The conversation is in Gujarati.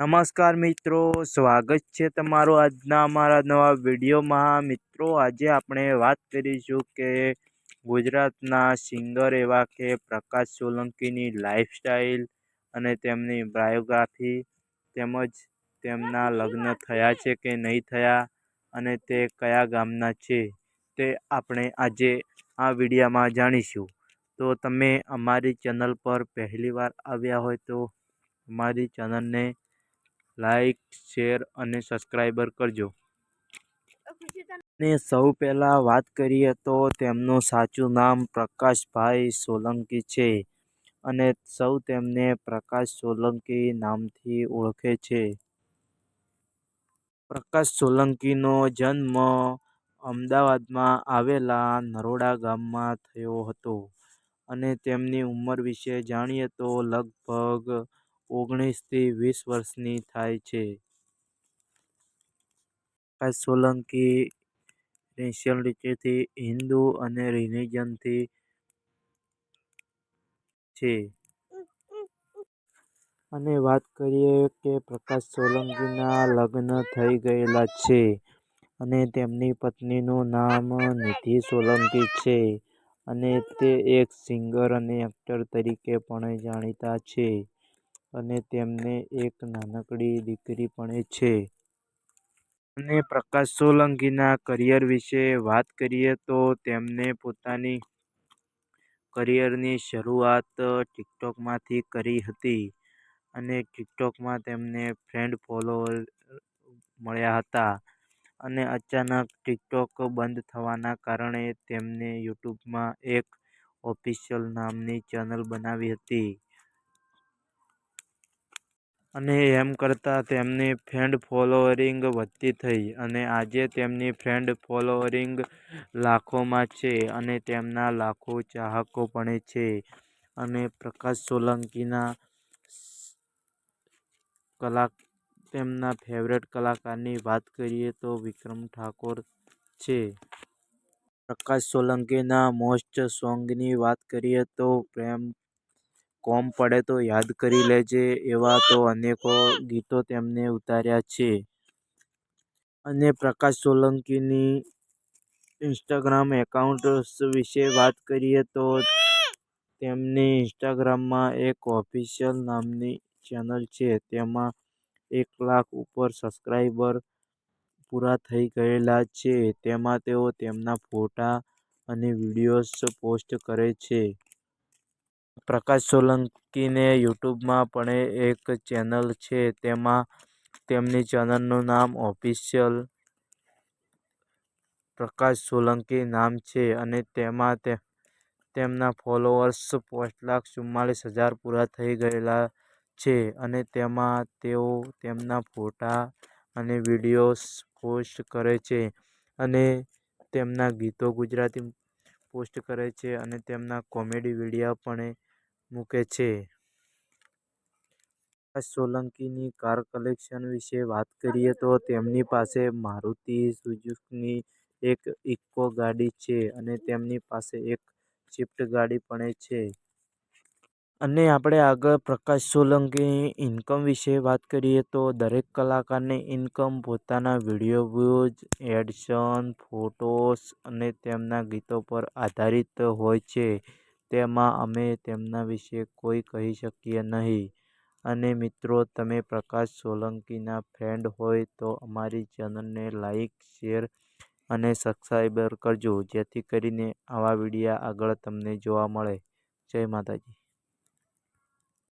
નમસ્કાર મિત્રો, સ્વાગત છે તમારું આજના અમારા નવા વિડીયોમાં. મિત્રો, આજે આપણે વાત કરીશું કે ગુજરાતના સિંગર એવા કે પ્રકાશ સોલંકીની લાઈફસ્ટાઈલ અને તેમની બાયોગ્રાફી તેમજ તેમના લગ્ન થયા છે કે નહીં થયા અને તે કયા ગામના છે તે આપણે આજે આ વિડીયામાં જાણીશું. તો તમે અમારી ચેનલ પર પહેલીવાર આવ્યા હોય તો અમારી ચેનલને લાઈક શેર અને સબસ્ક્રાઈબર કરજો. ને સૌ પહેલાં વાત કરીએ તો તેમનું સાચું નામ પ્રકાશભાઈ સોલંકી છે અને સૌ તેમને પ્રકાશ સોલંકી નામથી ઓળખે છે. પ્રકાશ સોલંકીનો જન્મ અમદાવાદમાં આવેલા નરોડા ગામમાં થયો હતો અને તેમની ઉંમર વિશે જાણીએ તો લગભગ ઓગણીસથી વીસ વર્ષની થાય છે. પ્રકાશ સોલંકી નેશનાલિટીથી હિન્દુ અને રિલિજનથી છે. અને વાત કરીએ કે પ્રકાશ સોલંકીના લગ્ન થઈ ગયેલા છે અને તેમની પત્નીનું નામ નિધિ સોલંકી છે અને તે એક સિંગર અને એક્ટર તરીકે પણ જાણીતા છે. અને તેમને એક નાનકડી દીકરી પણ છે. અને પ્રકાશ સોલંકીના કરિયર વિશે વાત કરીએ તો તેમને પોતાની કરિયરની શરૂઆત ટિકટોકમાંથી કરી હતી અને ટિકટોકમાં તેમને ફ્રેન્ડ ફોલોઅર મળ્યા હતા અને અચાનક ટિકટોક બંધ થવાના કારણે તેમને યુટ્યુબમાં એક ઓફિશિયલ નામની ચેનલ બનાવી હતી. અને એમ કરતાં તેમની ફ્રેન્ડ ફોલોઅરિંગ વધતી થઈ અને આજે તેમની ફ્રેન્ડ ફોલોઅરિંગ લાખોમાં છે અને તેમના લાખો ચાહકો પણ છે. અને પ્રકાશ સોલંકીના કલા તેમના ફેવરેટ કલાકારની વાત કરીએ તો વિક્રમ ઠાકોર છે. પ્રકાશ સોલંકીના મોસ્ટ સોંગની વાત કરીએ તો પ્રેમ કોમ પડે તો યાદ કરી લેજે એવા તો અનેકો ગીતો તેમણે ઉતાર્યા છે. અને પ્રકાશ સોલંકીની ઇન્સ્ટાગ્રામ એકાઉન્ટ વિશે વાત કરીએ તો તેમની ઇન્સ્ટાગ્રામમાં એક ઓફિશિયલ નામની ચેનલ છે. તેમાં એક લાખ ઉપર સબસ્ક્રાઈબર પૂરા થઈ ગયેલા છે. તેમાં તેઓ તેમના ફોટા અને વિડીયોઝ પોસ્ટ કરે છે. પ્રકાશ સોલંકીને યુટ્યુબમાં પણ એક ચેનલ છે. તેમાં તેમની ચેનલનું નામ ઓફિશિયલ પ્રકાશ સોલંકી નામ છે અને તેમાં તેમના ફોલોઅર્સ પાંચ લાખ ચુમ્માલીસ હજાર પૂરા થઈ ગયેલા છે અને તેમાં તેઓ તેમના ફોટા અને વિડીયોઝ પોસ્ટ કરે છે અને તેમના ગીતો ગુજરાતી પોસ્ટ કરે છે અને તેમના કોમેડી વીડિયો પણ મૂકે છે. પ્રકાશ સોલંકીની કાર કલેક્શન વિશે વાત કરીએ તો તેમની પાસે મારુતિ સુઝુકીની એક ઇકો ગાડી છે અને તેમની પાસે એક સ્વિફ્ટ ગાડી પણ છે. અને આપણે આગળ પ્રકાશ સોલંકીની ઇન્કમ વિશે વાત કરીએ તો દરેક કલાકારની ઇન્કમ પોતાના વીડિયો વ્યૂઝ એડસન ફોટોસ અને તેમના ગીતો પર આધારિત હોય છે. તેમાં અમે તેમના વિશે કોઈ કહી શકીએ નહીં. અને મિત્રો, તમે પ્રકાશ સોલંકીના ફ્રેન્ડ હોય તો અમારી ચેનલને લાઈક, શેર અને સબસ્ક્રાઈબર કરજો, જેથી કરીને આવા વીડિયો આગળ તમને જોવા મળે. જય માતાજી.